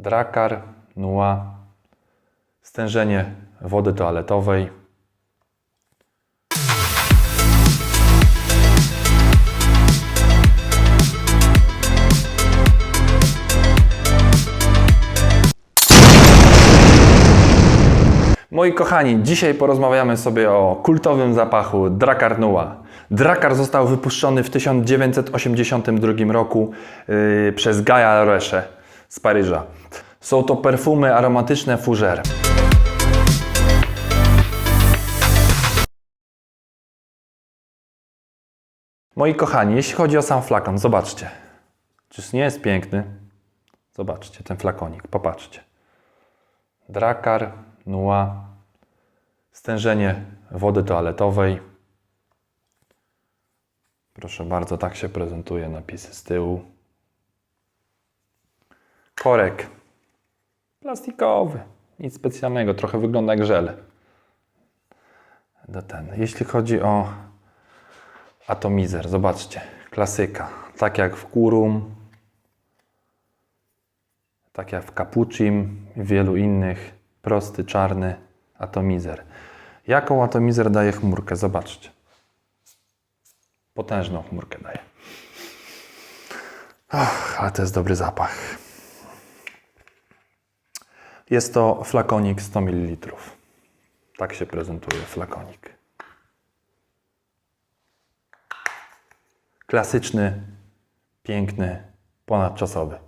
Drakar, Nua, stężenie wody toaletowej. Moi kochani, dzisiaj porozmawiamy sobie o kultowym zapachu Drakkar Nua. Drakkar został wypuszczony w 1982 roku yy, przez Gaia Roche z Paryża. Są to perfumy aromatyczne Fougère. Moi kochani, jeśli chodzi o sam flakon, zobaczcie. Czyż nie jest piękny? Zobaczcie ten flakonik, popatrzcie. Drakar, Nua, stężenie wody toaletowej. Proszę bardzo, tak się prezentuje napisy z tyłu. Korek plastikowy, nic specjalnego, trochę wygląda jak żel. Do ten. Jeśli chodzi o atomizer, zobaczcie, klasyka, tak jak w Kurum, tak jak w Capuchim i wielu innych, prosty, czarny atomizer. Jaką atomizer daje chmurkę? Zobaczcie. Potężną chmurkę daje. Ach, ale to jest dobry zapach. Jest to flakonik 100 ml. Tak się prezentuje flakonik. Klasyczny, piękny, ponadczasowy.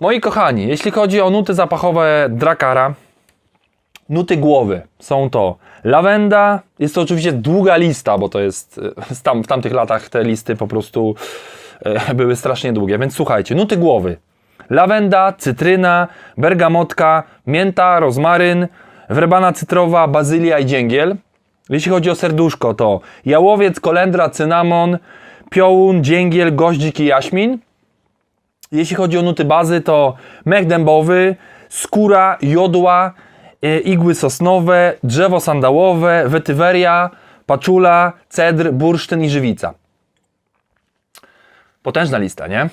Moi kochani, jeśli chodzi o nuty zapachowe Drakara, nuty głowy są to lawenda, jest to oczywiście długa lista, bo to jest tam, w tamtych latach te listy po prostu były strasznie długie, więc słuchajcie, nuty głowy. Lawenda, cytryna, bergamotka, mięta, rozmaryn, werbana cytrowa, bazylia i dzięgiel. Jeśli chodzi o serduszko, to jałowiec, kolendra, cynamon, piołun, dzięgiel, goździk i jaśmin. Jeśli chodzi o nuty bazy, to mech dębowy, skóra, jodła, e, igły sosnowe, drzewo sandałowe, wetyweria, paczula, cedr, bursztyn i żywica. Potężna lista, nie?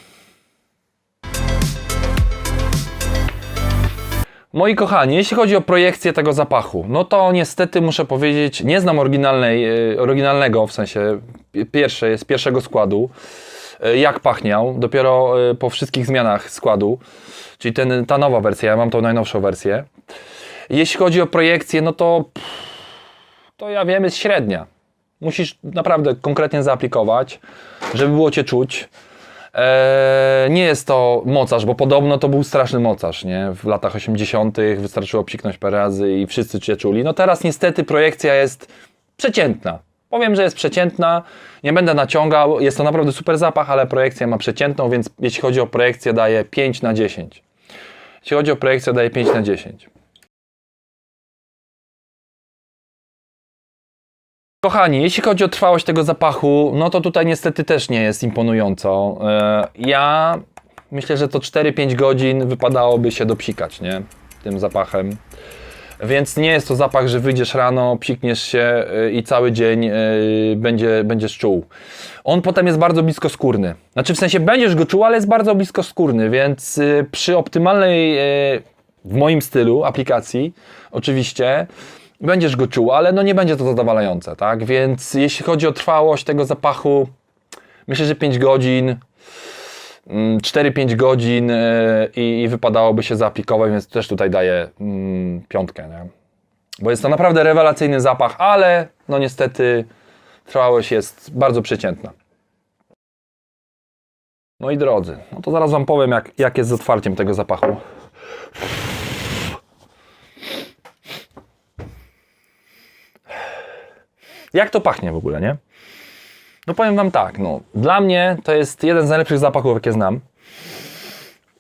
Moi kochani, jeśli chodzi o projekcję tego zapachu, no to niestety muszę powiedzieć, nie znam oryginalnej, e, oryginalnego, w sensie pi- pierwsze, z pierwszego składu, e, jak pachniał, dopiero e, po wszystkich zmianach składu, czyli ten, ta nowa wersja, ja mam tą najnowszą wersję. Jeśli chodzi o projekcję, no to to ja wiem, jest średnia. Musisz naprawdę konkretnie zaaplikować, żeby było Cię czuć. Eee, nie jest to mocarz, bo podobno to był straszny mocarz, nie? W latach 80. wystarczyło psiknąć parę razy i wszyscy cię czuli. No teraz niestety projekcja jest przeciętna. Powiem, że jest przeciętna, nie będę naciągał, jest to naprawdę super zapach, ale projekcję ma przeciętną, więc jeśli chodzi o projekcję daję 5 na 10. Jeśli chodzi o projekcję daję 5 na 10. Kochani, jeśli chodzi o trwałość tego zapachu, no to tutaj niestety też nie jest imponująco. E, Ja myślę, że to 4-5 godzin wypadałoby się dopsikać, nie? Tym zapachem. Więc nie jest to zapach, że wyjdziesz rano, psikniesz się y, i cały dzień y, będzie, będziesz czuł. On potem jest bardzo blisko skórny. Znaczy w sensie będziesz go czuł, ale jest bardzo blisko skórny, więc przy optymalnej, w moim stylu aplikacji, oczywiście, będziesz go czuł, ale no nie będzie to zadowalające, tak? Więc jeśli chodzi o trwałość tego zapachu, myślę, że 5 godzin, mm, 4-5 godzin e, i, i wypadałoby się zaaplikować, więc też tutaj daję mm, piątkę, nie? Bo jest to naprawdę rewelacyjny zapach, ale no niestety trwałość jest bardzo przeciętna. Moi drodzy, no to zaraz Wam powiem, jak, jak jest z otwarciem tego zapachu. Jak to pachnie w ogóle, nie? No powiem Wam tak, no, dla mnie to jest jeden z najlepszych zapachów, jakie znam.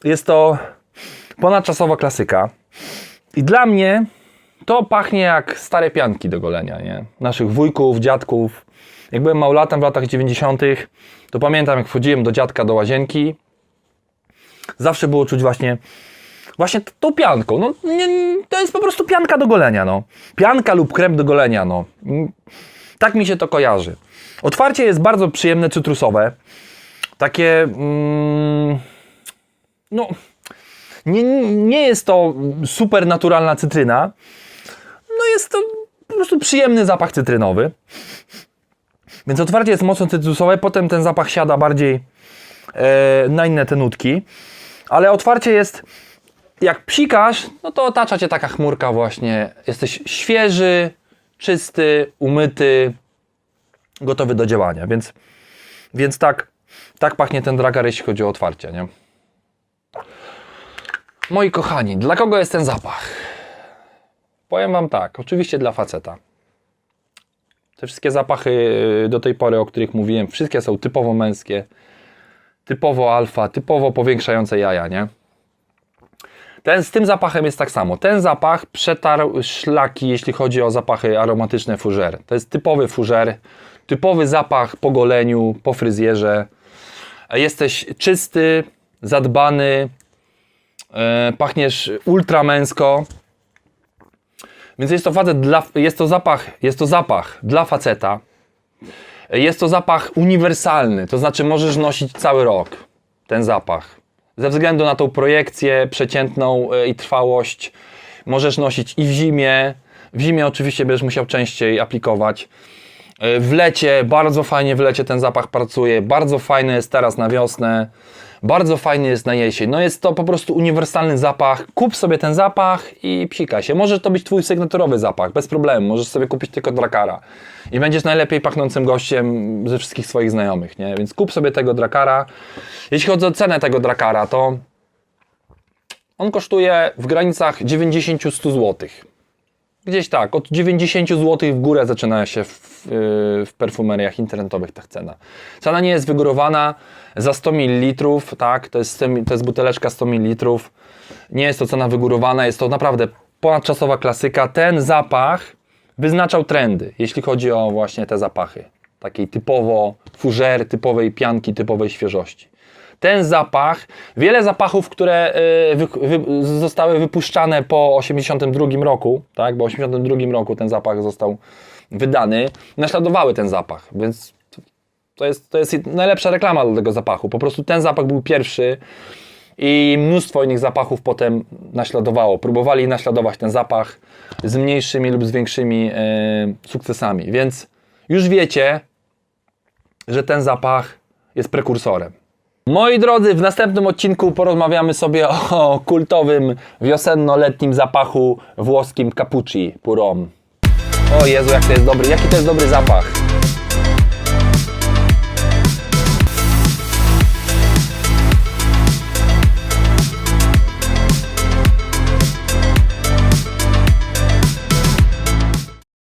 Jest to ponadczasowa klasyka. I dla mnie to pachnie jak stare pianki do golenia, nie? Naszych wujków, dziadków. Jak byłem małolatem w latach 90., to pamiętam, jak wchodziłem do dziadka do łazienki, zawsze było czuć właśnie właśnie tą pianką. No, nie, to jest po prostu pianka do golenia, no. Pianka lub krem do golenia, no. Tak mi się to kojarzy. Otwarcie jest bardzo przyjemne, cytrusowe. Takie. Mm, no. Nie, nie jest to super naturalna cytryna. No jest to po prostu przyjemny zapach cytrynowy. Więc otwarcie jest mocno cytrusowe, potem ten zapach siada bardziej e, na inne te nutki. Ale otwarcie jest, jak psikasz, no to otacza cię taka chmurka właśnie. Jesteś świeży, czysty, umyty, gotowy do działania. Więc, więc tak, tak pachnie ten dragar, jeśli chodzi o otwarcie. Nie? Moi kochani, dla kogo jest ten zapach? Powiem Wam tak, oczywiście dla faceta. Te wszystkie zapachy y, do tej pory, o których mówiłem, wszystkie są typowo męskie, typowo alfa, typowo powiększające jaja, nie? Ten, z tym zapachem jest tak samo. Ten zapach przetarł szlaki, jeśli chodzi o zapachy aromatyczne fużer. To jest typowy fużer, typowy zapach po goleniu, po fryzjerze. Jesteś czysty, zadbany, e, pachniesz ultra męsko. Więc jest to facet dla, jest to zapach, jest to zapach dla faceta. Jest to zapach uniwersalny, to znaczy możesz nosić cały rok ten zapach. Ze względu na tą projekcję przeciętną e, i trwałość możesz nosić i w zimie. W zimie oczywiście będziesz musiał częściej aplikować. E, W lecie, bardzo fajnie w lecie ten zapach pracuje. Bardzo fajny jest teraz na wiosnę. Bardzo fajny jest na jesień. No jest to po prostu uniwersalny zapach. Kup sobie ten zapach i psika się. Może to być twój sygnaturowy zapach, bez problemu. Możesz sobie kupić tylko Drakara. I będziesz najlepiej pachnącym gościem ze wszystkich swoich znajomych, nie? Więc kup sobie tego Drakara. Jeśli chodzi o cenę tego Drakara, to on kosztuje w granicach 90-100 zł. Gdzieś tak, od 90 zł w górę zaczyna się w, yy, w perfumeriach internetowych ta cena. Cena nie jest wygórowana za 100 ml, tak, to jest, 100 mi- to jest buteleczka 100 ml. Nie jest to cena wygórowana, jest to naprawdę ponadczasowa klasyka. Ten zapach wyznaczał trendy, jeśli chodzi o właśnie te zapachy. Takiej typowo fużer, typowej pianki, typowej świeżości ten zapach, wiele zapachów, które y, wy, wy, zostały wypuszczane po 82 roku, tak, bo w 82 roku ten zapach został wydany, naśladowały ten zapach, więc to jest, to jest najlepsza reklama dla tego zapachu. Po prostu ten zapach był pierwszy i mnóstwo innych zapachów potem naśladowało. Próbowali naśladować ten zapach z mniejszymi lub z większymi y, sukcesami, więc już wiecie, że ten zapach jest prekursorem. Moi drodzy, w następnym odcinku porozmawiamy sobie o kultowym wiosenno-letnim zapachu włoskim Capucci Purom. O Jezu, jak to jest dobry, jaki to jest dobry zapach.